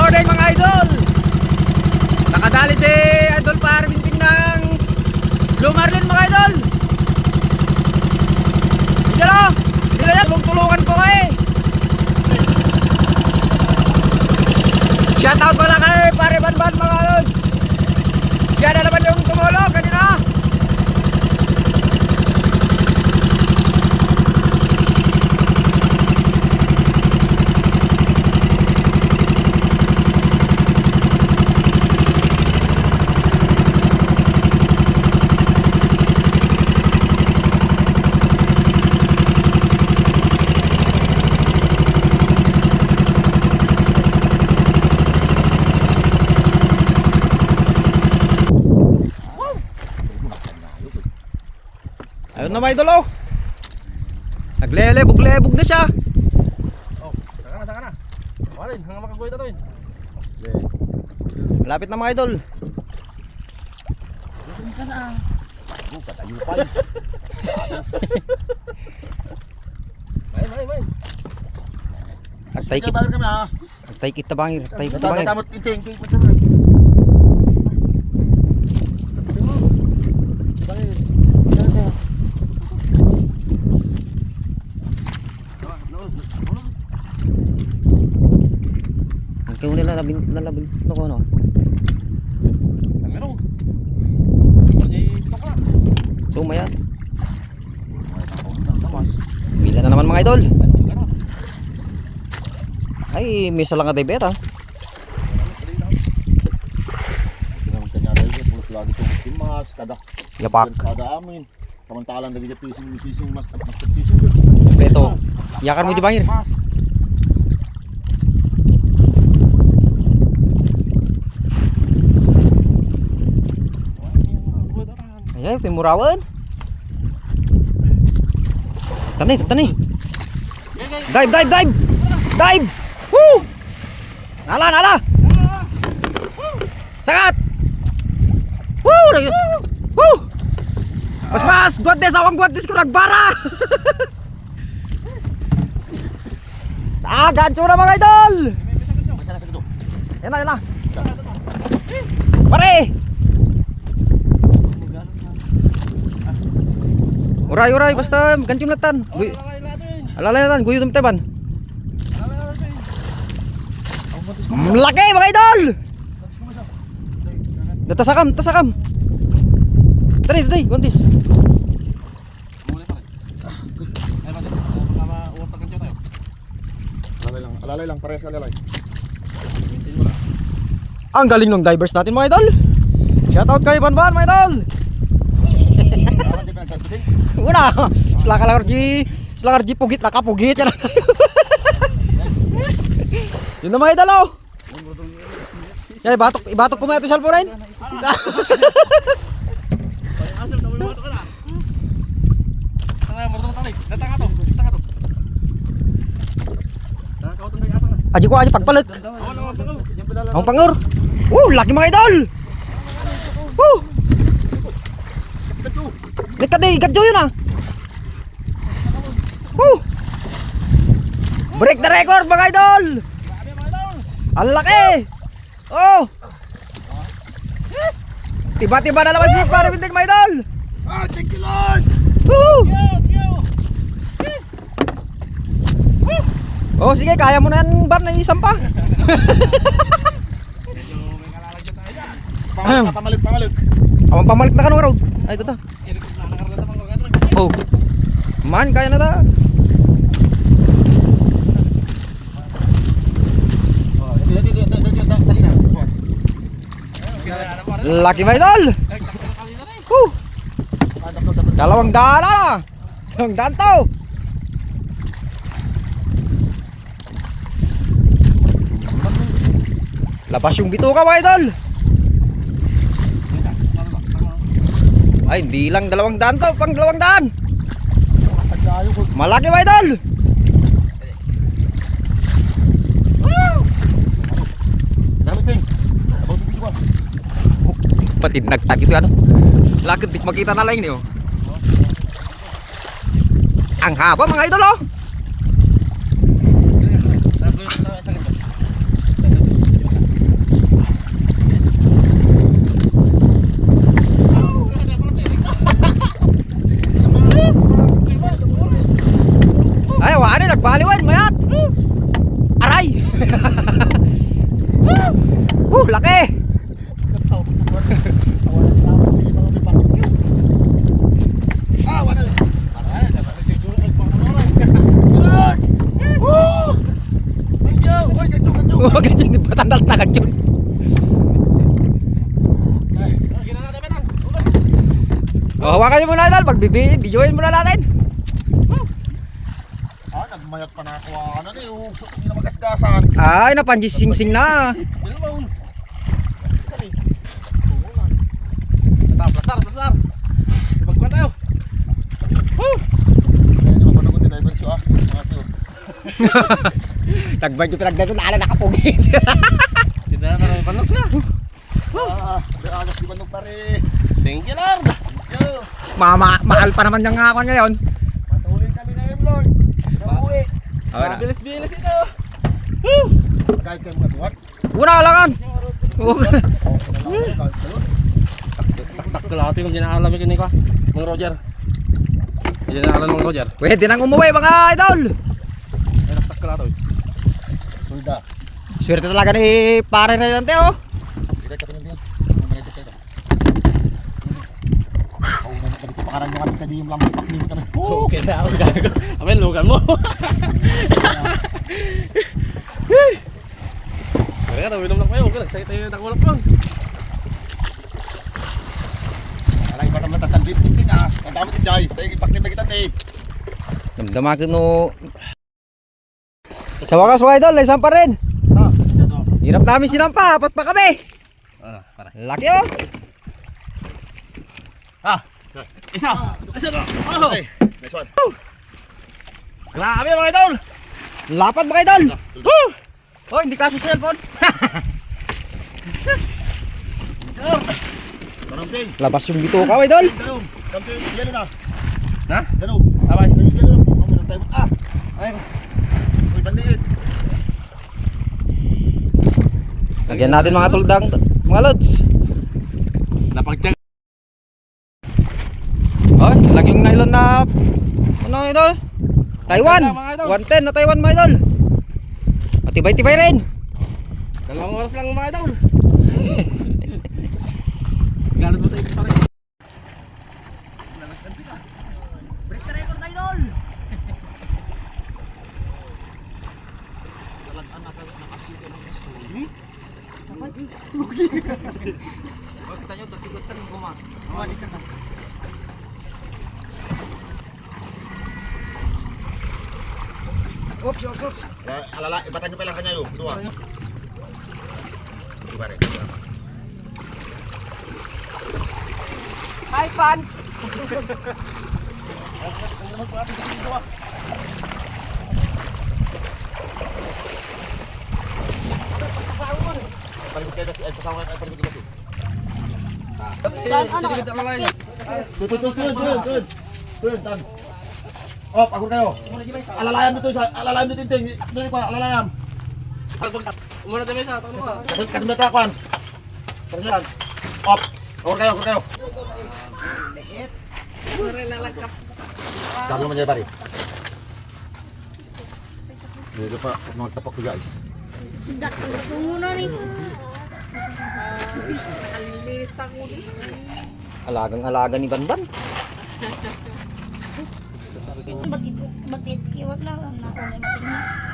morning mga idol! Nakadali si Idol Parminting ng Blue Marlin mga idol! Hindi na yan! Tulong-tulungan ko eh! Shoutout pala kay Pare Banban mga lods! Siya na naman yung tumulong kanina! Ayun na mga idol oh! Naglelebog-lebog na siya! Oh, saka na, saka na. Warin, hanggang makagoy na to eh. Malapit na mga idol! May, may, may. Agtaykit, kami ha. agtaykit na bangir, agtaykit na bangir. Natatamot inting. Ang kayo nila labing, nalabing, ano ko ano? Meron. Ito. So maya, bila na naman mga idol! Ay, may isa lang ka debet ah. lagi itong timas, kada Yapak. kada amin. Samantalang nagigit pising pising mas mas pising. Beto. Yakan mo di bangir. Mas. Ay, pimurawan. Tani, tani. Dive, dive, dive. Dive. Woo! Nala, nala. Sangat. Woo! Nag- Woo! Mas mas, guantes awang guantes ko nagbara. ah, gancho na mga idol. Masa na sa ito. Yan na, yan na. Pare! Uray, uray, basta gancho na tan. Guy, alalay na tan, guyo. Kakain natin. Malaki mga idol! Natasakam, tasakam. Tari, tari, kontis. Alalay lang, alalay lang, parehas alalay. Ang galing ng divers natin mga idol. Shoutout kay Banban mga idol. Parang di pinagsabitin. Una, sila kalarji, sila kalarji pugit, nakapugit yan. Yun na mga idol oh. Yan, ibatok, ibatok ko mga ito salpo rin. Ay, asal, daway mo ito ka na. Tanga, marunong tali. Natanga to. Tanga to. Tanga ka utang kay asal na. Aji ko, aji pagpalit. Ako naman pa ko. Yung pinala. Ang pangur. Woo, laki mga idol. Woo. Likad eh, gadyo yun ah. Woo. Break the record mga idol. Ang laki. Oh. Tiba-tiba na naman si Pare Bintig mga idol. Ah, thank you Lord! Woo. Oh, sige, kaya mo na yan, Bar, na isang pa. Medyo may kalalagyan tayo dyan. Pamalit ka, pamalit, pamalit. Awang pamalik na ka ng road. Ay, ito ta. Inig na nakarala ta Oh. Kaya na pa rin. Laki mga idol. Woo. Dalawang daan na. Dalawang daan to. Labas yung bituka mga idol. Ay, hindi lang dalawang daan to, pang dalawang daan. Malaki mga idol. Dami ting. Abang bibig ko. Pati nagtag itu ano. Lakit dik makita na lang ini oh. Ang haba mga idol oh. Nagulong tayo sa ganito. uh, laki! Ah, wala na. Ano, dapat nagtuturo ang pangunaran. Ay! Woo! Ay, Uy, ganito, ganito. Huwag ka dyan, patandal na ka dyan. Ay, Ah, ginawa natin, Betang. Okay. Oh, hawakan nyo muna idol, magbibidyoin muna natin. Ah, nagmayat pa na ako. Ano na yung hindi na magasgasan. Ay, napanjising-sing na. Dali mo. Tara, plasar, plasar. Ipagkuhan tayo. Kaya hindi mapanagot yung diversyo ah. Mga siyo. Nagbad yung pinagdato na ala nakapugit. Hindi na naman panlok na. Ah, agas di manog pare. Thank you, Lord. Yo, Mama, mahal pa naman yung ako ngayon. matulin kami ngayon, Lord. Nauwi. Okay na. Bilis-bilis ito. Kahit kayo mga tuwat. Una. Oh, kayo. Tak kalahati ng dinaalam ni ko. Mang Roger. Dinaalam ng Roger. Pwede nang umuwi mga idol. Ay, tak kalahati. Sulda. Swerte talaga ni pare Relante oh. Kita ka pinundihan. Mamanito kayo. Oh, naman kami kadi yung lamang paklim kami. Oh, Okay na ako gago. Amen, lugan mo. Kaya na, winom lang kayo. Okay, nagsaya tayo nakulap lang. alay ba naman tatandit tinting ah. Ang dami ti Jai. Tayo ipaklim na kita ni. Damdaman ko no. Sa wakas mga idol, isang pa rin. Ah, Hirap namin sinampa, apat pa kami. Para. Laki oh. Ah, isa. Isa na. Oh, okay. Next one. grabe mga idol. Lapad mga idol. Sulda. Oh, hindi kasi cellphone. Tanong ting. Labas yung bito ka idol. Tanong. Tanong ting. Yelo na. Ha? Tanong. Abay. Yelo na. Ang mga tayo. Ah, Ay, uy bandiit. Lagyan natin mga tuldang, mga lods. napagtag. Oh, yun nylon na ano idol? Taiwan. Mga idol. 110 na Taiwan mga idol. Matibay-tibay rin. Dalawang oras lang mga idol. Ganun mo tayo pa rin. Break the record idol. Kita nyo, tagtigutan ko ma. Mawali ka na. Oops, oops, oops. Ah, Alala, ibatan nyo pa lang kanya yun. Dua. Diba rin. Hi fans. Palibot kayo kasi. Ay, pasama kayo. Palibot kayo kasi. Dikit lang lang. Tuh, tuh, tuh, tuh, tuh, tuh. Tuh, Op, akur kayo. Alalayam dito isa. Alalayam dito ting. Dito pa, alalayam. Muna tayo sa ano ka? Kadun kadun na takwan. Kadun yan. Op. Akur kayo, akur kayo. Dami naman niya pare. Dito pa, pag mga tapak ko guys. Tidak, sumuna rin. Alilis ako din. Alagang-alaga ni Banban. Batit, batit, kiwat lang. Ang nakunay matingin.